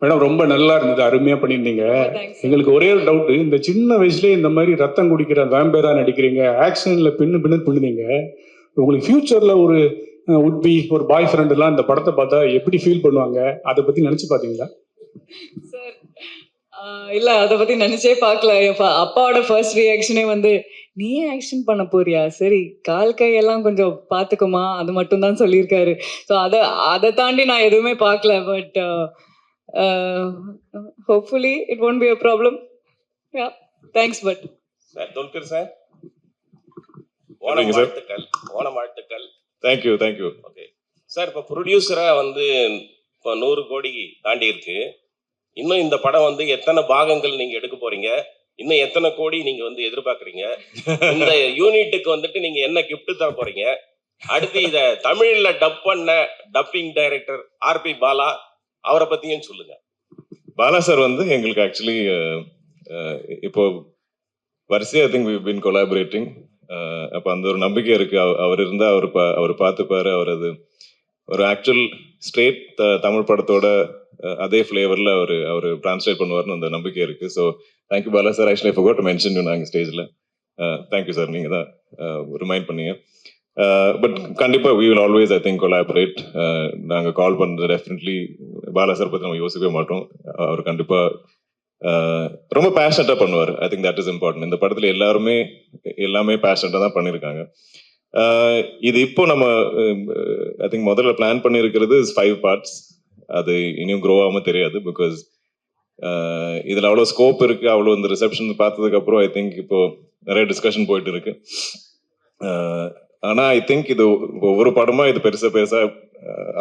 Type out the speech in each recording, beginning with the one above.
Madam ரொம்ப நல்லா இருந்தது. அருமையா பண்ணியிருந்தீங்க. எங்களுக்கு ஒரே ஒரு டவுட் இந்த சின்ன வயசுலயே இந்த மாதிரி ரத்தம் குடிக்கிற வேம்பேரா நடிக்கிறீங்க. ஆக்ஷன்ல பின்னு பின்னு பண்ணுனீங்க உங்களுக்கு ஃபியூச்சர்ல ஒரு உட்பி ஒரு பாய் ஃப்ரெண்ட் எல்லாம் இந்த படத்தை பார்த்தா எப்படி ஃபீல் பண்ணுவாங்க? அதை பத்தி நினைச்சு பாத்தீங்களா சார் இல்ல அத பத்தி நினைச்சே பார்க்கல. fa- அப்பாவோட ஃபர்ஸ்ட் ரியாக்ஷனே வந்து நீ ஆக்ஷன் பண்ண போறியா? சரி கால் கையெல்லாம் கொஞ்சம் பாத்துக்குமா அது மட்டும் தான் சொல்லியிருக்காரு. ஸோ அதை அதை தாண்டி நான் எதுவுமே பார்க்கல. But hopefully it won't be a problem thanks but sir Dulquer sir Onam? வாழ்த்துக்கள் ஓணம் வாழ்த்துக்கள் தேங்க்யூ தேங்க்யூ ஓகே சார் இப்போ ப்ரொடியூசரா வந்து இப்போ நூறு கோடி தாண்டி இருக்கு இன்னும் இந்த படம் வந்து எத்தனை பாகங்கள் நீங்க எடுக்க போறீங்க? இன்னும் எத்தனை கோடி நீங்க வந்து எதிர்பார்க்கறீங்க? இந்த யூனிட்டுக்கு வந்துட்டு நீங்க என்ன gift தர போறீங்க? அடுத்து இத தமிழ்ல டப் பண்ண டப்பிங் டைரக்டர் ஆர்பி பாலா அவரை பத்தியும் சொல்லுங்க. பாலா சார் வந்து எங்களுக்கு ஆக்சுவலி இப்போ வரிசையா I think we been collaborating அப்போ அந்த ஒரு நம்பிக்கை இருக்கு. அவ- அவர் இருந்தா அவர் பா- அவர் பார்த்துப்பாரு. அவர் அது ஒரு ஆக்சுவல் ஸ்ட்ரெயிட் தமிழ் படத்தோட அதே ஃப்ளேவர்ல அவர் அவர் டிரான்ஸ்லேட் பண்ணுவார்னு அந்த நம்பிக்கை இருக்கு. So thank you Bala sir actually இப்போ கோட் மென்ஷன் நாங்கள் ஸ்டேஜில் தேங்க்யூ சார் நீங்கள் தான் ரிமைண்ட் பண்ணீங்க. பட் கண்டிப்பா we will always I think collaborate நாங்கள் கால் பண்ணுறது டெஃபினெட்லி பாலா சார் பற்றி நம்ம யோசிக்கவே மாட்டோம். அவர் கண்டிப்பா ரொம்ப பேஷனட்டா பண்ணுவார். I think that is important இந்த படத்துல எல்லாருமே எல்லாமே பேஷனட்டா தான் பண்ணியிருக்காங்க இது இப்போ நம்ம ஐ திங்க் முதல்ல பிளான் பண்ணியிருக்கிறது ஃபைவ் பார்ட்ஸ் அது இனியும் க்ரோ ஆகாம தெரியாது பிகாஸ் இதுல அவ்வளோ ஸ்கோப் இருக்கு. அவ்வளோ இந்த ரிசப்ஷன் பார்த்ததுக்கு அப்புறம் ஐ திங்க் இப்போ நிறைய டிஸ்கஷன் போயிட்டு இருக்கு. ஆனால் ஆனா ஐ திங்க் இது ஒவ்வொரு படமா இது பெருசா பெருசா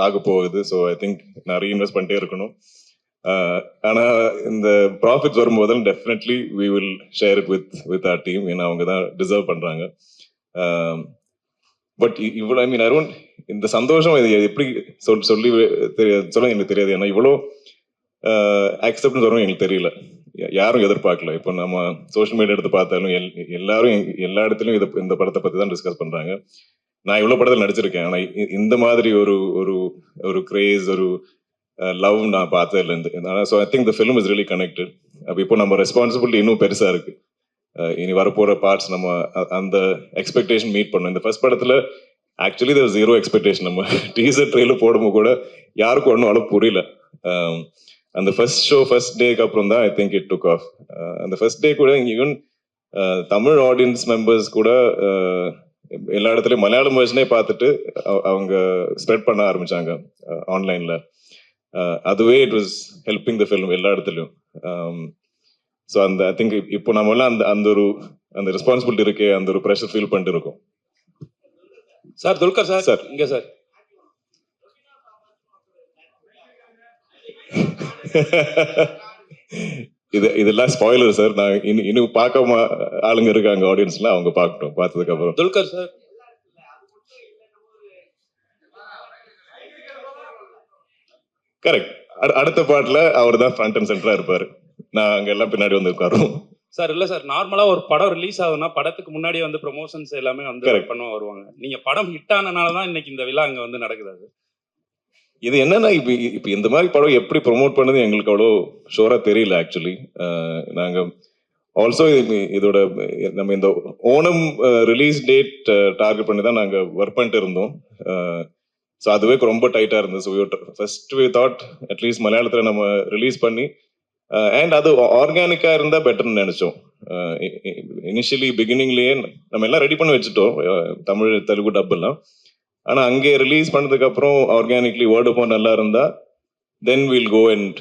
ஆக போகுது. ஸோ ஐ திங்க் நிறைய இன்வெஸ்ட் பண்ணிட்டே இருக்கணும். அஹ், ஆனா இந்த ப்ராஃபிட்ஸ் வரும்போது definitely we will share it with with our team ஏன்னா அவங்க தான் டிசர்வ் பண்றாங்க. பட் இவ்வளோ ஐ மீன் அருண் இந்த சந்தோஷம் இது எப்படி சொல் சொல்லி தெரிய சொல்ல எனக்கு தெரியாது. ஏன்னா இவ்வளோ அக்செப்டன்ஸ் வரும் எங்களுக்கு தெரியல. யாரும் எதிர்பார்க்கல. இப்போ நம்ம சோஷியல் மீடியா எடுத்து பார்த்தாலும் எல் எல்லாரும் எல்லா இடத்துலையும் இதை இந்த படத்தை பற்றி தான் டிஸ்கஸ் பண்றாங்க. நான் இவ்வளோ படத்தில் நடிச்சிருக்கேன். ஆனால் இந்த மாதிரி ஒரு ஒரு ஒரு கிரேஸ் ஒரு லவ் நான் பார்த்ததுல இருந்து so I think the film is really connected அப்போ இப்போ நம்ம ரெஸ்பான்சிபிலிட்டி இன்னும் பெருசா இருக்கு. இனி வரப்போற பார்ட்ஸ் நம்ம அ- அந்த எக்ஸ்பெக்டேஷன் மீட் பண்ணும் இந்த ஃபர்ஸ்ட் படத்துல ஆக்சுவலி த ஜீரோ எக்ஸ்பெக்டேஷன் நம்ம டீசர் ட்ரெயிலர் போடும்போது கூட யாருக்கும் ஒன்றும் அவ்வளோ புரியல. அந்த ஃபர்ஸ்ட் ஷோ ஃபர்ஸ்ட் டேக்கு அப்புறம் தான் I think it took off அந்த ஃபர்ஸ்ட் டே கூட ஈவன் தமிழ் ஆடியன்ஸ் மெம்பர்ஸ் கூட எல்லா இடத்துலயும் மலையாளம் வெர்ஷனே பார்த்துட்டு அவ- அவங்க ஸ்ப்ரெட் பண்ண ஆரம்பிச்சாங்க ஆன்லைன்ல அதுவே it was helping the film எல்லா இடத்துலயும். ஸோ அந்த ஐ திங்க் இப்போ நம்ம எல்லாம் அந்த அந்த ஒரு அந்த ரெஸ்பான்சிபிலிட்டி இருக்கே அந்த ஒரு ப்ரெஷர் ஃபீல் பண்ணிட்டு இருக்கோம். Sir Dulquer sir sir. இங்க சார் இது இதெல்லாம் ஸ்பாயிலர் சார் நான் இன்னும் இன்னும் பார்க்காம ஆளுங்க இருக்காங்க ஆடியன்ஸ்ல அவங்க பார்க்கட்டும். பார்த்ததுக்கு அப்புறம் துல்கர் சார் கரெக்ட் அடுத்த பாட்டுல அவர் தான் ஃப்ரண்ட் அண்ட் சென்டரா இருப்பாரு. நான் அங்க எல்லாம் பின்னாடி வந்து உட்காருவோம். சார் இல்ல சார் நார்மலா ஒரு படம் ரிலீஸ் ஆகுதுன்னா படத்துக்கு முன்னாடியே வந்து ப்ரொமோஷன்ஸ் எல்லாமே வந்து Correct. பண்ண வருவாங்க. நீங்க படம் ஹிட் ஆனனால தான் இன்னைக்கு இந்த விழா அங்க வந்து நடக்குது இது என்னன்னா இப்ப இப்போ இந்த மாதிரி படம் எப்படி ப்ரொமோட் பண்ணது எங்களுக்கு அவ்வளோ ஷோராக தெரியல ஆக்சுவலி நாங்க ஆல்சோ இதோட நம்ம இந்த ஓணம் ரிலீஸ் டேட் டார்கெட் பண்ணி தான் நாங்க ஒர்க் பண்ணிட்டு இருந்தோம். ஸோ அதுவே ரொம்ப டைட்டா இருந்தது. So first we thought at least மலையாளத்துல நம்ம ரிலீஸ் பண்ணி அண்ட் அது ஆர்கானிக்கா இருந்தா பெட்டர்னு நினைச்சோம். இனிஷியலி பிகினிங்லயே நம்ம எல்லாம் ரெடி பண்ணி வச்சுட்டோம். தமிழ் தெலுங்கு டப் எல்லாம் ஆனா அங்கே ரிலீஸ் பண்ணதுக்கு அப்புறம் ஆர்கானிக்லி வேர்ட் ஆஃப் நல்லா இருந்தா தென் வில் கோ அண்ட்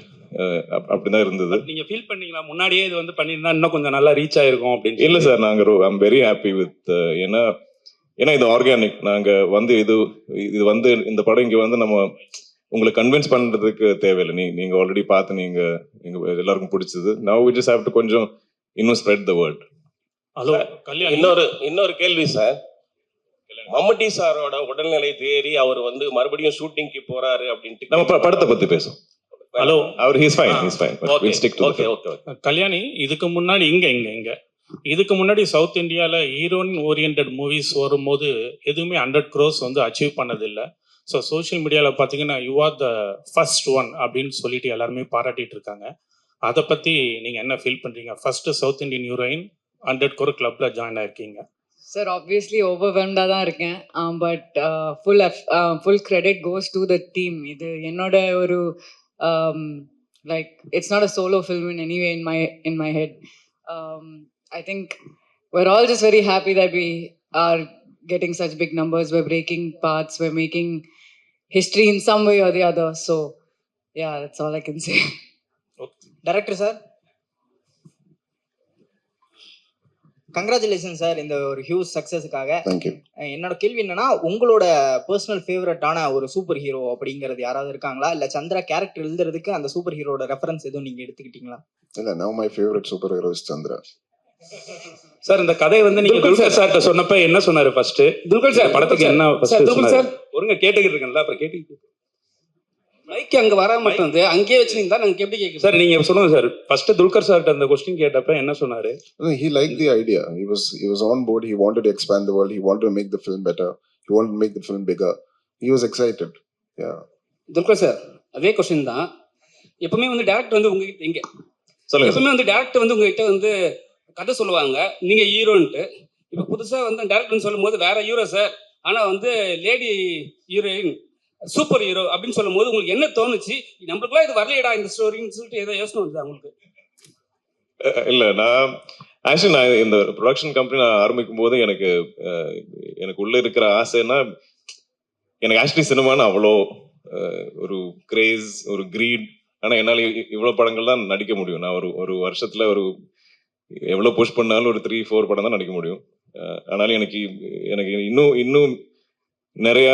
அப்படிதான் இருந்தது. நீங்க ஃபீல் பண்ணீங்களா? முன்னாடியே இது வந்து பண்ணியிருந்தா இன்னும் கொஞ்சம் நல்லா ரீச் ஆயிருக்கும் அப்படின்னு இல்ல சார் நாங்க ஐம் வெரி ஹாப்பி வித் ஏன்னா ஏன்னா இது ஆர்கானிக் நாங்க வந்து இது இது வந்து இந்த படம் இங்க வந்து நம்ம உங்களை கன்வின்ஸ் பண்றதுக்கு தேவையில்லை. நீ நீங்க ஆல்ரெடி பார்த்து நீங்க எங்க எல்லாருக்கும் பிடிச்சது. Now we just have to கொஞ்சம் இன்னும் spread the word hello Kalyan. இன்னொரு இன்னொரு கேள்வி சார். மம்முட்டி சாரோட உடல்நிலை தேறி அவர் வந்து மறுபடியும் ஷூட்டிங்க்கு போறாரு அப்படின்ட்டு நம்ம படத்தை பத்தி பேசுவோம். Hello. Our he's fine he's fine stick to okay okay Kalyani இதுக்கு முன்னாடி இங்க இங்க இங்க. இதுக்கு முன்னாடி சவுத் இந்தியால ஹீரோயின் ஓரியன்ட் மூவிஸ் வரும்போது எதுவுமே ஹண்ட்ரட் க்ரோஸ் வந்து அச்சீவ் பண்ணதில்லை. ஸோ சோஷியல் மீடியாவில் பார்த்தீங்கன்னா you are the first one அப்படின்னு சொல்லிட்டு எல்லாருமே பாராட்டிட்டு இருக்காங்க. அதை பற்றி நீங்கள் என்ன ஃபீல் பண்ணுறீங்க first south Indian heroine hundred crore கிளப்பில் ஜாயின் ஆயிருக்கீங்க. சார் ஆப்வியஸ்லி ஓவர்வெல்ம்டாக தான் இருக்கேன் but full full credit goes to the team இது என்னோட ஒரு like it's not a solo film in anyway in my in my head I think we're all just very happy that we are getting such big numbers we're breaking paths we're making history in some way or the other so yeah that's all i can say director sir Congratulation sir இந்த ஒரு huge சக்ஸஸுக்காக என்னோட கேள்வி என்னன்னா உங்களோட personal ஃபேவரட்டான ஒரு super hero அப்படிங்கிறது யாராவது இருக்காங்களா? இல்ல சந்திரா கேரக்டர் எழுதுறதுக்கு அந்த சூப்பர் ஹீரோட ரெஃபரன்ஸ் எதுவும் நீங்க எடுத்துக்கிட்டீங்களா? இல்ல now my favourite super hero is Chandra. Sir இந்த கதையை வந்து நீங்க துல்கர் சார்ட்ட சொன்னப்ப என்ன சொன்னாரு ஃபர்ஸ்ட் துல்கர் சார் படத்துக்கு என்ன ஃபர்ஸ்ட் ஒருங்க கேட்டுக்கிட்டு இருக்கேன்ல அப்புறம் கேட்டு மைக் அங்க வர மாட்டேங்குது. அங்கேயே வச்சிருந்தா நாங்க எப்படி கேட்க சார் நீங்க சொல்லுங்க சார் ஃபர்ஸ்ட் துல்கர் சார்ட்ட அந்த கொஸ்டின் கேட்டப்ப என்ன சொன்னாரு? He liked the idea. He was he was on board. He wanted to expand the world. He wanted to make the film better. He wanted to make the film bigger. He was excited. Yeah. Dulquer sir அதே question தான். எப்பவுமே வந்து director வந்து உங்ககிட்ட இங்க சொல்லுங்க எப்பவுமே வந்து டேரக்டர் வந்து உங்ககிட்ட வந்து கதை சொல்லுவாங்க. நீங்க ஹீரோன்ட்டு. இப்ப புதுசா வந்து டேரக்டர்னு சொல்லும் போது வேற ஹீரோ சார் ஆனா வந்து லேடி ஹீரோயின் சூப்பர் ஹீரோ அப்படின்னு சொல்லும் போது உங்களுக்கு என்ன தோணுச்சு? நம்மளுக்குலாம் இது வரலையடா இந்த ஸ்டோரின்னு சொல்லிட்டு ஏதோ யோசனை வந்தது உங்களுக்கு? இல்ல நான் ஆக்சுவலி நான் இந்த ப்ரொடக்ஷன் கம்பெனி நான் ஆரம்பிக்கும் போது எனக்கு எனக்கு உள்ள இருக்கிற ஆசைன்னா எனக்கு ஆக்சுவலி சினிமான்னு அவ்வளோ ஒரு கிரேஸ் ஒரு கிரீட் ஆனா என்னால் இவ்வளோ படங்கள் தான் நடிக்க முடியும். நான் ஒரு ஒரு வருஷத்துல ஒரு எவ்வளவு புஷ் பண்ணாலும் ஒரு த்ரீ ஃபோர் படம் தான் நடிக்க முடியும். ஆனாலும் எனக்கு எனக்கு இன்னும் இன்னும் நிறைய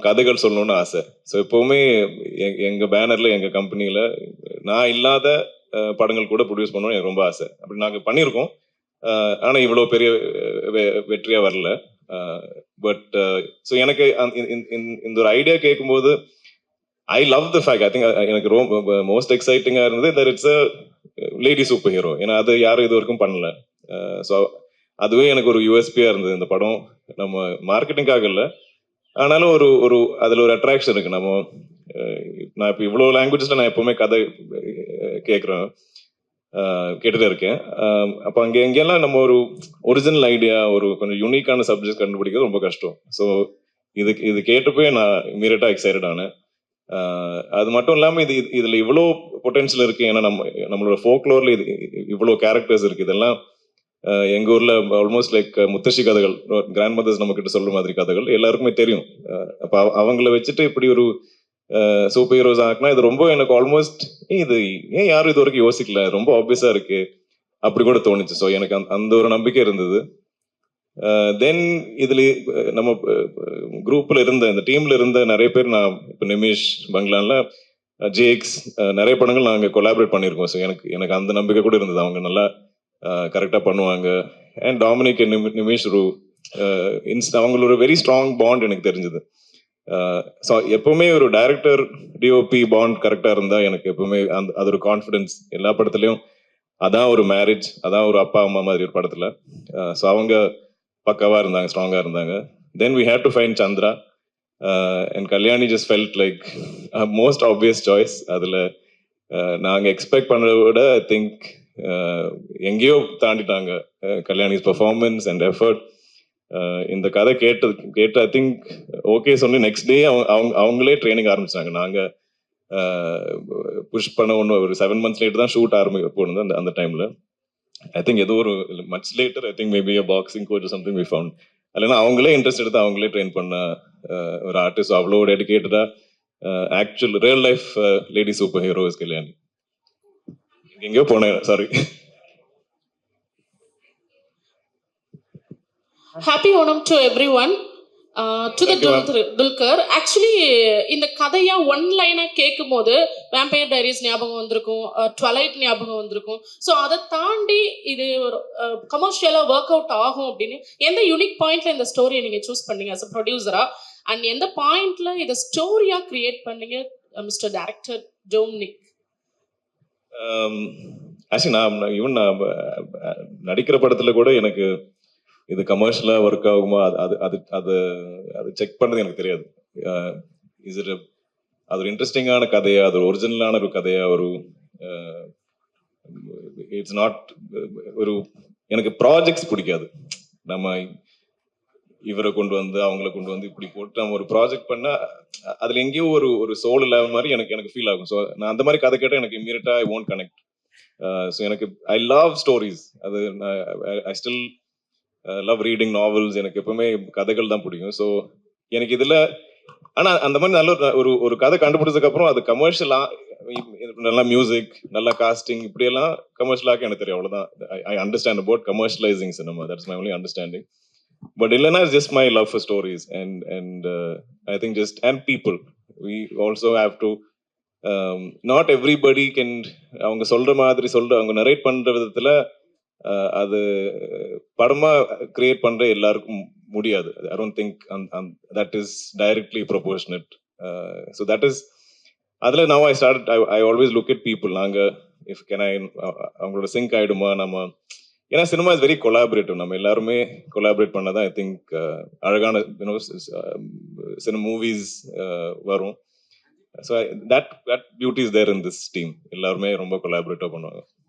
கதைகள் சொல்லணும்னு ஆசை. ஸோ எப்பவுமே எ- எங்க பேனர்ல எங்க கம்பெனியில நான் இல்லாத படங்கள் கூட ப்ரொடியூஸ் பண்ணணும்னு எனக்கு ரொம்ப ஆசை. அப்படி நாங்கள் பண்ணியிருக்கோம். ஆனால் இவ்வளோ பெரிய வெற்றியாக வெற்றியா வரல. பட் ஸோ எனக்கு இந்த- இந்த- இந்த- ஒரு ஐடியா கேட்கும்போது I love the fact I think எனக்கு ரொம்ப மோஸ்ட் எக்ஸைட்டிங்காக இருந்தது that it's a lady super hero ஏன்னா அது யாரும் இது வரைக்கும் பண்ணல. ஸோ அதுவே எனக்கு ஒரு யூஎஸ்பியாக இருந்தது இந்த படம். நம்ம மார்க்கெட்டிங்காக இல்லை. ஆனாலும் ஒரு ஒரு அதில் ஒரு அட்ராக்ஷன் இருக்கு. நம்ம நான் இப்போ இவ்வளோ லாங்குவேஜஸ்ல நான் எப்பவுமே கதை கேட்குறேன் கேட்டுட்டு இருக்கேன். அப்போ அங்கே எங்கெல்லாம் நம்ம ஒரு ஒரிஜினல் ஐடியா ஒரு கொஞ்சம் யூனிக்கான சப்ஜெக்ட் கண்டுபிடிக்கிறது ரொம்ப கஷ்டம். ஸோ இது இது கேட்டப்பே நான் இமீடியட்டாக எக்ஸைட்டட் ஆனேன். அது மட்டும் இல்லாமல் இது இதில் இதுல இவ்வளோ பொட்டன்ஷியல் இருக்கு. ஏன்னா நம்ம நம்மளோட ஃபோக்லோர்ல இது இவ்வளோ கேரக்டர்ஸ் இருக்கு. இதெல்லாம் எங்க ஊர்ல ஆல்மோஸ்ட் லைக் முத்தശ്ശി கதைகள் கிராண்ட் மதர்ஸ் நம்ம கிட்ட சொல்ற மாதிரி கதைகள் எல்லாருக்குமே தெரியும். அப்ப அவ- அவங்கள வச்சுட்டு இப்படி ஒரு சூப்பர் ஹீரோஸ் ஆக்குனா இது ரொம்ப எனக்கு ஆல்மோஸ்ட் இது ஏன் யாரும் இது வரைக்கும் யோசிக்கல? ரொம்ப ஆப்வியஸா இருக்கு. அப்படி கூட தோணுச்சு. ஸோ எனக்கு அந்த- அந்த ஒரு நம்பிக்கை இருந்தது. தென் இதுல நம்ம குரூப்ல இருந்த இந்த டீம்ல இருந்த நிறைய பேர் நான் இப்போ நிமிஷ் பங்களான்ல ஜேக்ஸ் நிறைய படங்கள் நாங்கள் கொலாபரேட் பண்ணியிருக்கோம். ஸோ எனக்கு எனக்கு அந்த நம்பிக்கை கூட இருந்தது. அவங்க நல்லா கரெக்டாக பண்ணுவாங்க. அண்ட் டாமினிக் நிமி- நிமிஷ் ரூ இன்ஸ்ட் அவங்களோட வெரி ஸ்ட்ராங் பாண்ட் எனக்கு தெரிஞ்சது. ஸோ எப்பவுமே ஒரு டைரக்டர் டிஓபி பாண்ட் கரெக்டாக இருந்தால் எனக்கு எப்பவுமே அந்த அது ஒரு கான்ஃபிடென்ஸ் எல்லா படத்துலையும். அதான் ஒரு மேரேஜ் அதான் ஒரு அப்பா அம்மா மாதிரி ஒரு படத்தில். ஸோ அவங்க பக்காவாக இருந்தாங்க ஸ்ட்ராங்காக இருந்தாங்க. Then we have to find Chandra and Kalyani just felt like most obvious choice அதில் நாங்கள் எக்ஸ்பெக்ட் பண்ணுறத விட ஐ திங்க் எங்கேயோ தாண்டிட்டாங்க. கல்யாணிஸ் பெர்ஃபார்மன்ஸ் அண்ட் எஃபர்ட் இந்த கதை கேட்டு கேட்டு ஐ திங்க் ஓகே சொல்லி நெக்ஸ்ட் டே அவங்க அவங்க அவங்களே ட்ரைனிங் ஆரம்பிச்சாங்க. நாங்கள் புஷ் பண்ண ஒன்று ஒரு செவன் மந்த்ஸ் லேட் தான் ஷூட் ஆரம்பி போனது அந்த அந்த டைமில் ஐ திங்க் ஏதோ ஒரு much later I think maybe boxing coach something we found இல்லைன்னா அவங்களே இன்ட்ரெஸ்ட் எடுத்து அவங்களே ட்ரெயின் பண்ண ஒரு ஆர்டிஸ்ட் அவ்வளோ டெடிக்கேட்டடாக actual real life lady super hero is Kalyani. எங்கேயோ போனேன் sorry happy Onam to everyone to the. Dulquer actually இந்த கதையா ஒன் லைனா கேட்கும் போது வேம்பயர் டைரிஸ் ஞாபகம் வந்திருக்கும் ட்வலைட் ஞாபகம் வந்திருக்கும். ஸோ அதை தாண்டி இது ஒரு கமர்ஷியலாக ஒர்க் அவுட் ஆகும் அப்படின்னு எந்த யூனிக் பாயிண்ட்ல இந்த ஸ்டோரியை நீங்க சூஸ் பண்ணீங்க அஸ் அ ப்ரொடியூசரா அண்ட் எந்த பாயிண்ட்ல இதை ஸ்டோரியா கிரியேட் பண்ணீங்க mister director Dominic Um, actually நான் ஈவன் நான் நடிக்கிற படத்துல கூட எனக்கு இது கமர்ஷியலா ஒர்க் ஆகுமா அது அது அது அது அது செக் பண்ணது எனக்கு தெரியாது. Uh, இஸ் இட் அது ஒரு இன்ட்ரெஸ்டிங்கான கதையா அது ஒரு ஒரிஜினலான ஒரு கதையா ஒரு uh, இட்ஸ் நாட் ஒரு எனக்கு ப்ராஜெக்ட்ஸ் பிடிக்காது. நம்ம இவரை கொண்டு வந்து அவங்கள கொண்டு வந்து இப்படி போட்டு நம்ம ஒரு ப்ராஜெக்ட் பண்ணா அதில் அதுல எங்கேயோ ஒரு ஒரு சோல் இல்லாத மாதிரி எனக்கு எனக்கு ஃபீல் ஆகும். ஸோ நான் அந்த மாதிரி கதை கேட்டால் எனக்கு இம்மீடியட்டா ஐ ஓன்ட் கனெக்ட் ஸோ எனக்கு ஐ லவ் ஸ்டோரிஸ் அது I still love reading novels எனக்கு எப்பவுமே கதைகள் தான் பிடிக்கும். ஸோ எனக்கு இதுல ஆனா அந்த மாதிரி நல்ல ஒரு- ஒரு ஒரு கதை கண்டுபிடிச்சதுக்கு அப்புறம் அது கமர்ஷியலா நல்லா மியூசிக் நல்லா காஸ்டிங் இப்படியெல்லாம் கமர்ஷியலாக்க எனக்கு தெரியும். அவ்வளவுதான். I understand about commercialising cinema that's my only understanding but இல்லைன்னா just my love for stories and and I think just and people we also have to not everybody can அவங்க சொல்ற மாதிரி சொல்ற அவங்க நரேட் பண்ற விதத்துல அது படமா கிரியேட் பண்ற எல்லாருக்கும் முடியாது. I don't think that is directly proportionate so that is அதில் now I start I I always look it people நாங்கள் இஃப் கேன் ஐ அவங்களோட சிங்க் ஆகிடுமா நம்ம ஏன்னா சினிமா இஸ் வெரி கொலாபரேட்டிவ் நம்ம எல்லாருமே கொலாபரேட் பண்ணதான் ஐ திங்க் அழகான சில மூவிஸ் வரும். So that that beauty is there in this team எல்லாருமே ரொம்ப கொலாபரேட்டிவ் பண்ணுவாங்க.